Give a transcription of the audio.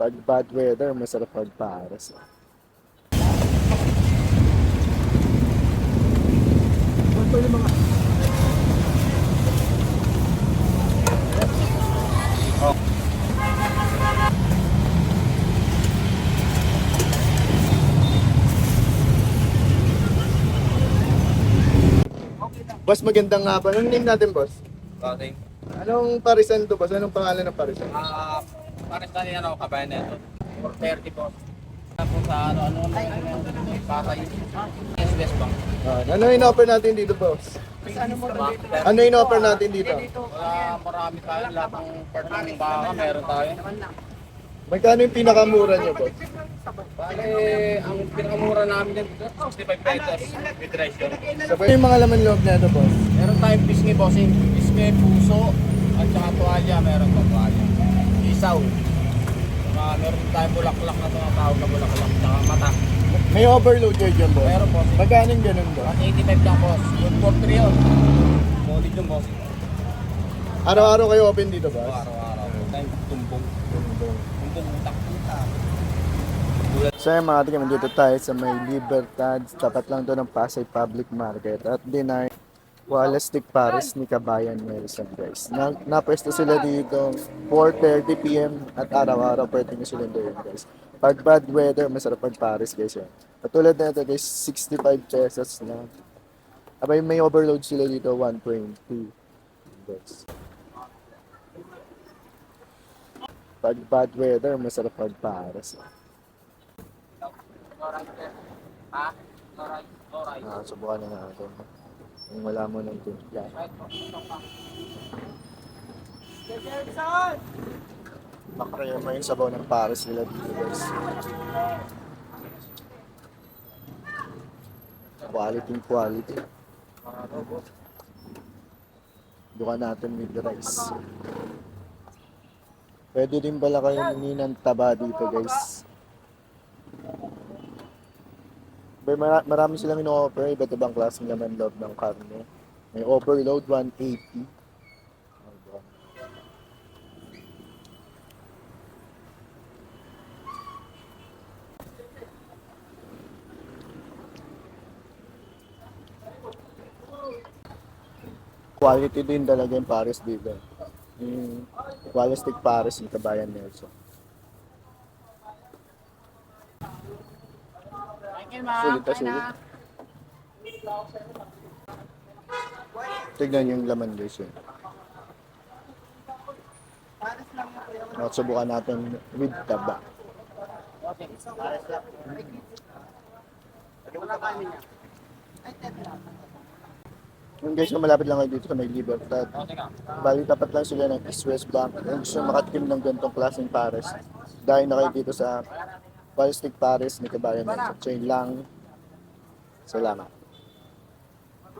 Pag bad weather, masarap pagpares. Boss, magandang nga ba? Anong name natin, boss? Okay. Anong parisan to, boss? Anong pangalan ng parisan? Ah, para sa niya ako kabayan na ito. 430 po. Ako sa ano ano ano Pasay. Yes, yes bang. Ah, ano in-offer natin dito, boss? Ano in-offer natin dito? Wala marami tayo lahat ng part ng baka meron tayo. Magkano yung pinakamura niyo, boss? Bale, ang pinakamura namin dyan dito 65 pesos with rice yun. Ano yung mga laman loob na ito, boss? Meron tayong pisngi bossing, pisngi, puso, at saka tuwalya, meron to tuwalya. Isaw. Saka meron tayong bulaklak na tinatawag na bulaklak, saka mata. May overload kayo dyan, boss? Meron bossing. Magkano yung ganun, boss? 185 lang boss. Good for 3 yun. Solid yung bossing. Araw-araw kayo open dito, boss? Araw-araw. Tayong tumbong. Tumbong utak. So yung mga tingin, dito tayo sa may Libertad, tapat lang doon ng Pasay Public Market at dinay Walastic Paris ni Kabayan Nelson guys. Na, napwesto sila dito 4.30pm at araw-araw pwede nyo sila doon guys. Pag bad weather, masarap pag Paris guys yan. Katulad na ito guys, 65 pesos na. Abay may overload sila dito, 120 guys. Pag bad weather, masarap pag Paris. Ha? Alright. Alright. Ah, subukan na natin. Kung wala mo ng timpla. Makrema yung sabaw ng Paris nila dito guys. Quality quality. Buka natin with rice. Pwede din pala kayo ng taba dito guys. May mara- marami silang ino-offer, iba't ibang klaseng laman loob ng karne. May overload 180. Quality din talaga yung Paris dito. Yung Qualistic Paris yung Kabayan Nelson. Sulit na sulit. Tignan yung laman guys yun. At subukan natin with taba. Yung guys malapit lang kayo dito sa may Libertad. Bali tapat lang sila ng East West Bank. Kung gusto makatikim ng ganitong klaseng Paris, dahil na kayo dito sa Ballistic Paris ni Kabayan Nelson. So yun lang. Salamat.